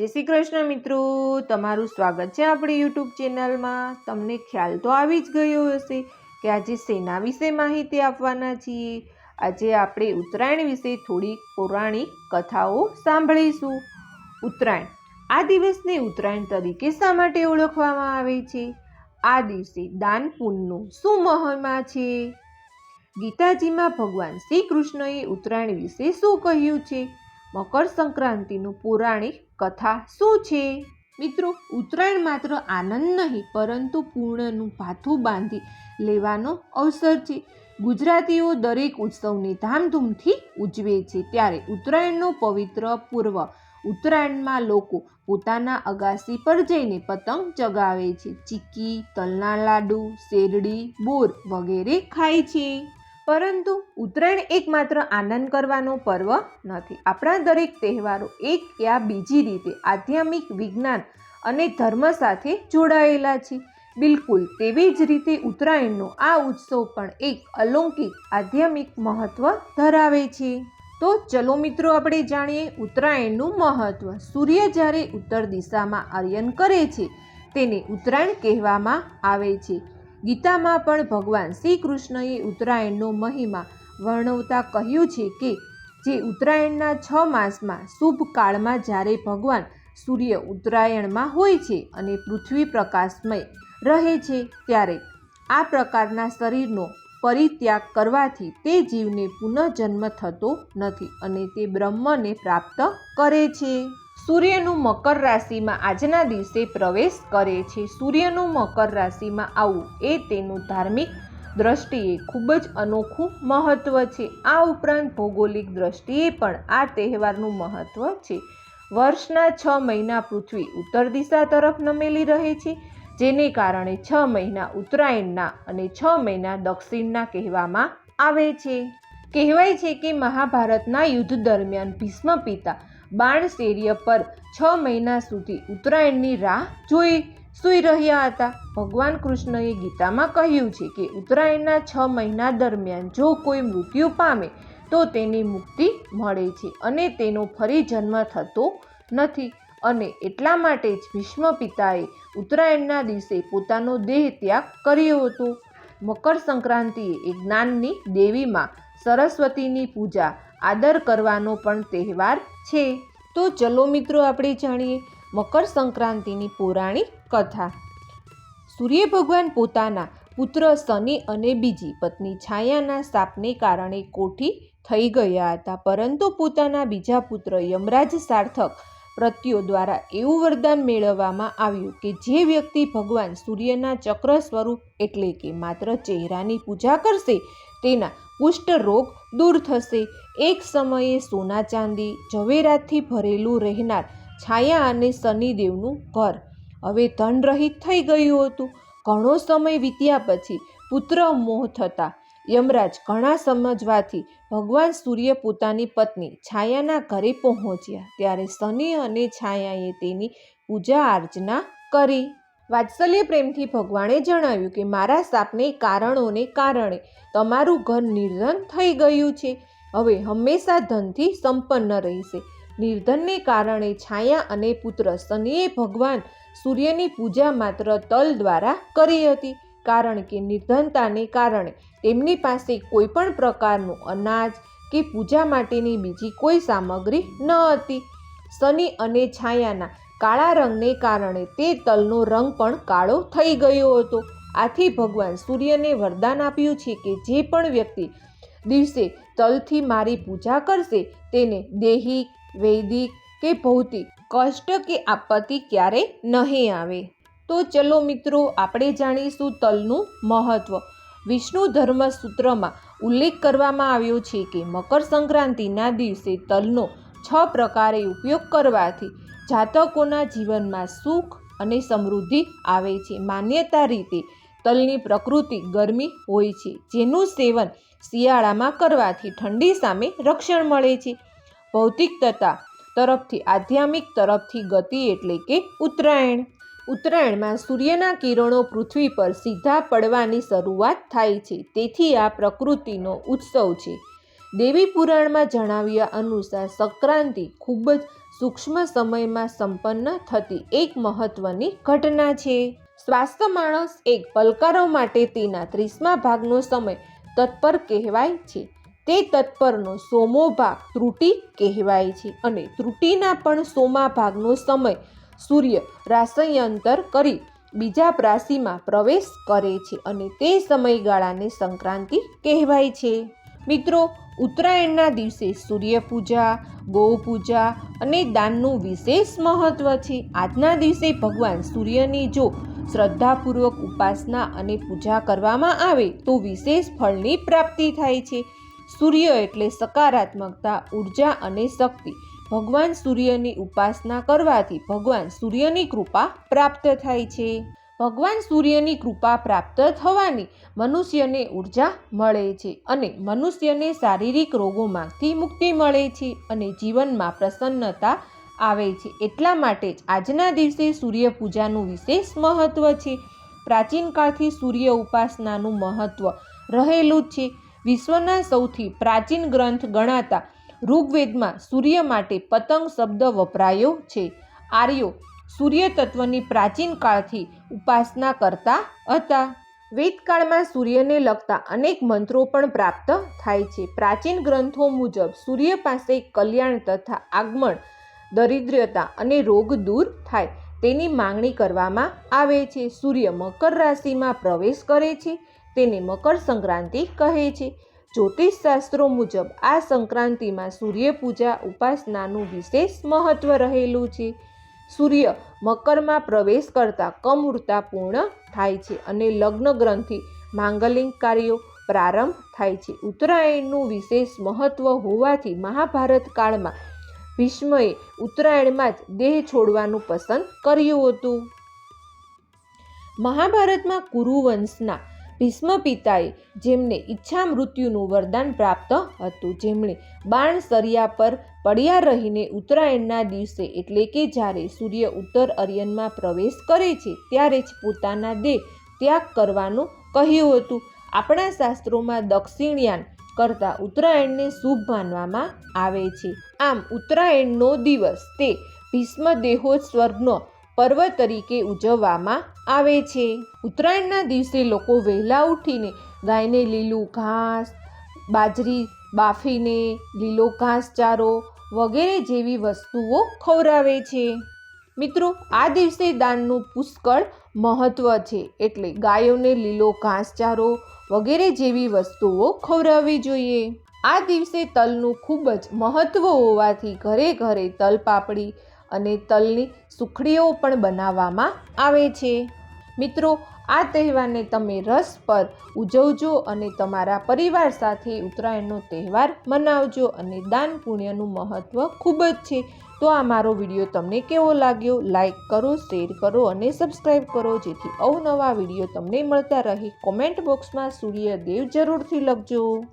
જય શ્રી કૃષ્ણ મિત્રો, તમારું સ્વાગત છે આપણી યુટ્યુબ ચેનલમાં. તમને ખ્યાલ તો આવી જ ગયો હશે કે આજે સેના વિશે માહિતી આપવાના છીએ. આજે આપણે ઉત્તરાયણ વિશે થોડીક પૌરાણિક કથાઓ સાંભળીશું. ઉત્તરાયણ, આ દિવસને ઉત્તરાયણ તરીકે શા માટે ઓળખવામાં આવે છે? આ દિવસે દાન પુણ્યનું શું મહિમા છે? ગીતાજીમાં ભગવાન શ્રી કૃષ્ણએ ઉત્તરાયણ વિશે શું કહ્યું છે? મકર સંક્રાંતિનું પૌરાણિક કથા શું છે? મિત્રો, ઉત્તરાયણ માત્ર આનંદ નહીં, પરંતુ પૂર્ણનું ભાથું બાંધી લેવાનો અવસર છે. ગુજરાતીઓ દરેક ઉત્સવને ધામધૂમથી ઉજવે છે. ત્યારે ઉત્તરાયણનો પવિત્ર પૂર્વ ઉત્તરાયણમાં લોકો પોતાના અગાસી પર જઈને પતંગ ચગાવે છે. ચીક્કી તલના લાડુ, શેરડી, બોર વગેરે ખાય છે. પરંતુ ઉત્તરાયણ એકમાત્ર આનંદ કરવાનો પર્વ નથી. આપણા દરેક તહેવારો એક યા બીજી રીતે આધ્યાત્મિક વિજ્ઞાન અને ધર્મ સાથે જોડાયેલા છે. બિલકુલ તેવી જ રીતે ઉત્તરાયણનો આ ઉત્સવ પણ એક અલૌકિક, આધ્યાત્મિક મહત્વ ધરાવે છે. તો ચલો મિત્રો, આપણે જાણીએ ઉત્તરાયણનું મહત્વ. સૂર્ય જ્યારે ઉત્તર દિશામાં આર્યન કરે છે, તેને ઉત્તરાયણ કહેવામાં આવે છે. ગીતામાં પણ ભગવાન શ્રી કૃષ્ણએ ઉત્તરાયણનો મહિમા વર્ણવતા કહ્યું છે કે, જે ઉત્તરાયણના છ માસમાં શુભ કાળમાં જ્યારે ભગવાન સૂર્ય ઉત્તરાયણમાં હોય છે અને પૃથ્વી પ્રકાશમય રહે છે, ત્યારે આ પ્રકારના શરીરનો પરિત્યાગ કરવાથી તે જીવને પુનઃજન્મ થતો નથી અને તે બ્રહ્મને પ્રાપ્ત કરે છે. સૂર્યનું મકર રાશિમાં આજના દિવસે પ્રવેશ કરે છે. સૂર્યનું મકર રાશિમાં આવવું એ તેનું ધાર્મિક દ્રષ્ટિએ ખૂબ જ અનોખું મહત્ત્વ છે. આ ઉપરાંત ભૌગોલિક દ્રષ્ટિએ પણ આ તહેવારનું મહત્ત્વ છે. વર્ષના છ મહિના પૃથ્વી ઉત્તર દિશા તરફ નમેલી રહે છે, જેને કારણે છ મહિના ઉત્તરાયણના અને છ મહિના દક્ષિણના કહેવામાં આવે છે. કહેવાય છે કે મહાભારતના યુદ્ધ દરમિયાન ભીષ્મ પિતા બાણશેર્ય પર છ મહિના સુધી ઉત્તરાયણની રાહ જોઈ સૂઈ રહ્યા હતા. ભગવાન કૃષ્ણએ ગીતામાં કહ્યું છે કે ઉત્તરાયણના છ મહિના દરમિયાન જો કોઈ મૃત્યુ પામે, તો તેની મુક્તિ મળે છે અને તેનો ફરી જન્મ થતો નથી. અને એટલા માટે જ ભીષ્મ પિતાએ ઉત્તરાયણના દિવસે પોતાનો દેહ ત્યાગ કર્યો હતો. મકર સંક્રાંતિએ એ જ્ઞાનની દેવીમાં સરસ્વતીની પૂજા આદર કરવાનો પણ તહેવાર છે. તો ચલો મિત્રો આપણે જાણીએ મકર સંક્રાંતિની પૌરાણિક કથા. સૂર્ય ભગવાન પોતાના પુત્ર શનિ અને બીજી પત્ની છાયાના શાપને કારણે કોઠી થઈ ગયા હતા. પરંતુ પોતાના બીજા પુત્ર યમરાજ સાર્થક પ્રત્યો દ્વારા એવું વરદાન મેળવવામાં આવ્યું કે જે વ્યક્તિ ભગવાન સૂર્યના ચક્ર સ્વરૂપ એટલે કે માત્ર ચહેરાની પૂજા કરશે, તેના કુષ્ઠ રોગ દૂર થશે. એક સમયે સોના ચાંદી, ઝવેરાતથી ભરેલું રહેનાર છાયા અને શનિદેવનું ઘર. હવે ધન રહિત થઈ ગયું હતું. ઘણો સમય વીત્યા પછી પુત્ર મોહ થતા. યમરાજ ઘણા સમજવાથી ભગવાન સૂર્ય પોતાની પત્ની છાયાના ઘરે પહોંચ્યા. ત્યારે શનિ અને છાયાએ તેની પૂજા અર્ચના કરી. વાત્સલ્ય પ્રેમથી ભગવાને જણાવ્યું કે મારા સાપને કારણોને કારણે તમારું ઘર નિર્ધન થઈ ગયું છે. હવે હંમેશા ધનથી સંપન્ન રહેશે. નિર્ધનને કારણે છાયા અને પુત્ર શનિએ ભગવાન સૂર્યની પૂજા માત્ર તલ દ્વારા કરી હતી, કારણ કે નિર્ધનતાને કારણે તેમની પાસે કોઈ પણ પ્રકારનું અનાજ કે પૂજા માટેની બીજી કોઈ સામગ્રી ન હતી. શનિ અને છાયાના કાળા રંગને કારણે તે તલનો રંગ પણ કાળો થઈ ગયો હતો. આથી ભગવાન સૂર્યને વરદાન આપ્યું છે કે જે પણ વ્યક્તિ દિવસે તલથી મારી પૂજા કરશે તેને દૈહિક, વૈદિક કે ભૌતિક, કષ્ટ કે આપત્તિ ક્યારે નહીં આવે. તો ચલો મિત્રો, આપણે જાણીશું તલનું મહત્ત્વ વિષ્ણુ ધર્મ સૂત્રમાં ઉલ્લેખ કરવામાં આવ્યો છે કે મકર સંક્રાંતિના દિવસે તલનો છ પ્રકારે ઉપયોગ કરવાથી જાતકોના જીવનમાં સુખ અને સમૃદ્ધિ આવે છે. માન્યતા રીતે તલની પ્રકૃતિ ગરમી હોય છે, જેનું સેવન શિયાળામાં કરવાથી ઠંડી સામે રક્ષણ મળે છે. ભૌતિકતા તરફથી આધ્યાત્મિક તરફથી ગતિ એટલે કે ઉત્તરાયણ. ઉત્તરાયણમાં સૂર્યના કિરણો પૃથ્વી પર સીધા પડવાની શરૂઆત થાય છે. તેથી આ પ્રકૃતિનો ઉત્સવ છે. દેવી પુરાણમાં જણાવ્યા અનુસાર સંક્રાંતિ ખૂબ જ સૂક્ષ્મ સમયમાં સંપન્ન થતી એક મહત્વની ઘટના છે. સ્વાસ્થ્ય માણસ એક પલકારો માટે તેના ત્રીસમા ભાગનો સમય તત્પર કહેવાય છે. તે તત્પરનો સોમો ભાગ ત્રુટિ કહેવાય છે અને ત્રુટિના પણ સોમા ભાગનો સમય સૂર્ય રાસયંતર કરી બીજા રાશિમાં પ્રવેશ કરે છે અને તે સમયગાળાને સંક્રાંતિ કહેવાય છે. મિત્રો ઉત્તરાયણના દિવસે સૂર્યપૂજા, ગૌપૂજા અને દાનનું વિશેષ મહત્વ છે. આજના દિવસે ભગવાન સૂર્યની જો શ્રદ્ધાપૂર્વક ઉપાસના અને પૂજા કરવામાં આવે, તો વિશેષ ફળની પ્રાપ્તિ થાય છે. સૂર્ય એટલે સકારાત્મકતા, ઊર્જા અને શક્તિ. ભગવાન સૂર્યની ઉપાસના કરવાથી ભગવાન સૂર્યની કૃપા પ્રાપ્ત થાય છે. ભગવાન સૂર્યની કૃપા પ્રાપ્ત થવાની મનુષ્યને ઊર્જા મળે છે અને મનુષ્યને શારીરિક રોગોમાંથી મુક્તિ મળે છે અને જીવનમાં પ્રસન્નતા આવે છે. એટલા માટે જ આજના દિવસે સૂર્ય પૂજાનું વિશેષ મહત્વ છે. પ્રાચીન કાળથી સૂર્ય ઉપાસનાનું મહત્વ રહેલું જ છે. વિશ્વના સૌથી પ્રાચીન ગ્રંથ ગણાતા ઋગ્વેદમાં સૂર્ય માટે પતંગ શબ્દ વપરાયો છે. આર્યો સૂર્ય તત્વની પ્રાચીન કાળથી ઉપાસના કરતા હતા. વેદકાળમાં સૂર્યને લગતા અનેક મંત્રો પણ પ્રાપ્ત થાય છે. પ્રાચીન ગ્રંથો મુજબ સૂર્ય પાસે કલ્યાણ તથા આગમન, દરિદ્રતા અને રોગ દૂર થાય તેની માંગણી કરવામાં આવે છે. સૂર્ય મકર રાશિમાં પ્રવેશ કરે છે, તેને મકર સંક્રાંતિ કહે છે. જ્યોતિષ શાસ્ત્રો મુજબ આ સંક્રાંતિમાં સૂર્યપૂજા ઉપાસનાનું વિશેષ મહત્વ રહેલું છે. સૂર્ય મકરમાં પ્રવેશ કરતાં કમૂર્તા પૂર્ણ થાય છે અને લગ્ન ગ્રંથિ માંગલિક કાર્યો પ્રારંભ થાય છે. ઉત્તરાયણનું વિશેષ મહત્વ હોવાથી મહાભારત કાળમાં ભીષ્મએ ઉત્તરાયણમાં જ દેહ છોડવાનું પસંદ કર્યું હતું. મહાભારતમાં કુરુવંશના ભીષ્મ પિતાએ જેમને ઈચ્છા મૃત્યુનું વરદાન પ્રાપ્ત હતું. જેમણે બાણ સરિયા પર પડ્યા રહીને ઉત્તરાયણના દિવસે એટલે કે જ્યારે સૂર્ય ઉત્તર અર્યનમાં પ્રવેશ કરે છે, ત્યારે જ પોતાના દેહ ત્યાગ કરવાનું કહ્યું હતું. આપણા શાસ્ત્રોમાં દક્ષિણયાન કરતાં ઉત્તરાયણને શુભ માનવામાં આવે છે. આમ ઉત્તરાયણનો દિવસ તે ભીષ્મ દેહોત્સર્ગનો પર્વ તરીકે ઉજવવામાં આવે છે. ઉત્તરાયણના દિવસે લોકો વહેલા ઉઠીને ગાયને લીલું ઘાસ, બાજરી બાફીને લીલો ઘાસચારો વગેરે જેવી વસ્તુઓ ખવડાવે છે. મિત્રો, આ દિવસે દાનનું પુષ્કળ મહત્વ છે એટલે ગાયોને લીલો ઘાસચારો વગેરે જેવી વસ્તુઓ ખવડાવવી જોઈએ. આ દિવસે તલનું ખૂબ જ મહત્વ હોવાથી ઘરે ઘરે તલ પાપડી અને તલની સુખડીઓ પણ બનાવવામાં આવે છે. મિત્રો, આ તહેવારને તમે રસ પર ઉજવજો અને તમારા પરિવાર સાથે ઉત્તરાયણનો તહેવાર મનાવજો અને દાન પુણ્યનું મહત્ત્વ ખૂબ જ છે. તો આ મારો વીડિયો તમને કેવો લાગ્યો? લાઇક કરો, શેર કરો અને સબસ્ક્રાઈબ કરો, જેથી અવનવા વીડિયો તમને મળતા રહે. કોમેન્ટ બોક્સમાં સૂર્યદેવ જરૂરથી લખજો.